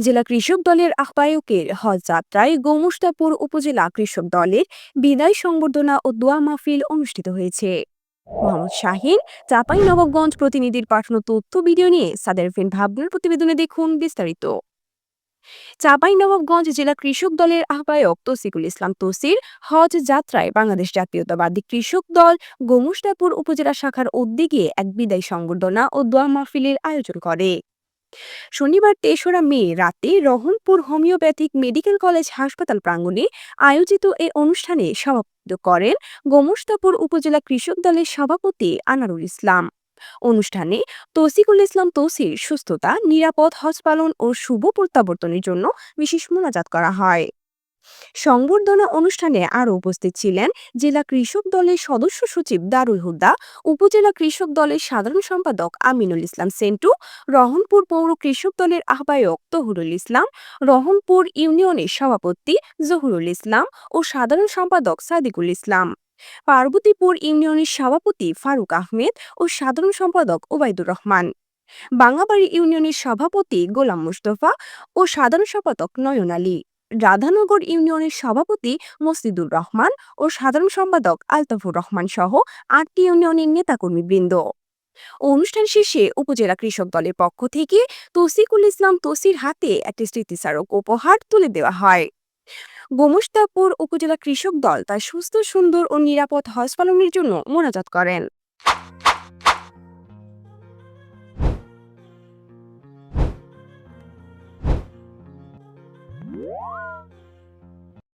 জেলা কৃষক দলের আহ্বায়কের হজ যাত্রায় গোমুস্তাপুর উপজেলা কৃষক দলের বিদায় সংবর্ধনা ও দোয়া মাহফিল অনুষ্ঠিত হয়েছে। মোহাম্মদ শাহিন, চাপাই নবাবগঞ্জ প্রতিনিধির পাঠানো তথ্য ভিডিও নিয়ে সাদের ফিন ভাবনার প্রতিবেদনে দেখুন বিস্তারিত। চাপাই নবাবগঞ্জ জেলা কৃষক দলের আহ্বায়ক তসিকুল ইসলাম তসির হজ যাত্রায় বাংলাদেশ জাতীয়তাবাদী কৃষক দল গোমুস্তাপুর উপজেলা শাখার উদ্যোগে এক বিদায় সংবর্ধনা ও দোয়া মাহফিলের আয়োজন করে। শনিবার তেসরা মে রাতে রহনপুর হোমিওপ্যাথিক মেডিকেল কলেজ হাসপাতাল প্রাঙ্গণে আয়োজিত এ অনুষ্ঠানে সভাপতিত্ব করেন গোমস্তাপুর উপজেলা কৃষক দলের সভাপতি আনারুল ইসলাম। অনুষ্ঠানে তৌসিকুল ইসলাম তৌসির সুস্থতা, নিরাপদ হজ পালন ও শুভ প্রত্যাবর্তনের জন্য বিশেষ মোনাজাত করা হয়। সংবর্ধনা অনুষ্ঠানে আরও উপস্থিত ছিলেন জেলা কৃষক দলের সদস্য সচিব দারুল হুদা, উপজেলা কৃষক দলের সাধারণ সম্পাদক আমিনুল ইসলাম সেন্টু রহনপুর পৌর কৃষক দলের আহ্বায়ক তহুরুল ইসলাম রহনপুর ইউনিয়নের সভাপতি জহুরুল ইসলাম ও সাধারণ সম্পাদক সাদিকুল ইসলাম। পার্বতীপুর ইউনিয়নের সভাপতি ফারুক আহমেদ ও সাধারণ সম্পাদক ওবায়দুর রহমান। বাঙাবাড়ি ইউনিয়নের সভাপতি গোলাম মুস্তফা ও সাধারণ সম্পাদক নয়ন আলী। রাধানগর ইউনিয়নের সভাপতি মসজিদুর রহমান ও সাধারণ সম্পাদক আলতাফুর রহমান সহ আটটি ইউনিয়নের নেতাকর্মীবৃন্দ। অনুষ্ঠান শেষে উপজেলা কৃষক দলের পক্ষ থেকে তসিকুল ইসলাম তসির হাতে একটি স্মৃতিস্মারক উপহার তুলে দেওয়া হয়। গোমস্তাপুর উপজেলা কৃষক দল তার সুস্থ, সুন্দর ও নিরাপদ হজ পালনের জন্য মোনাজাত করেন।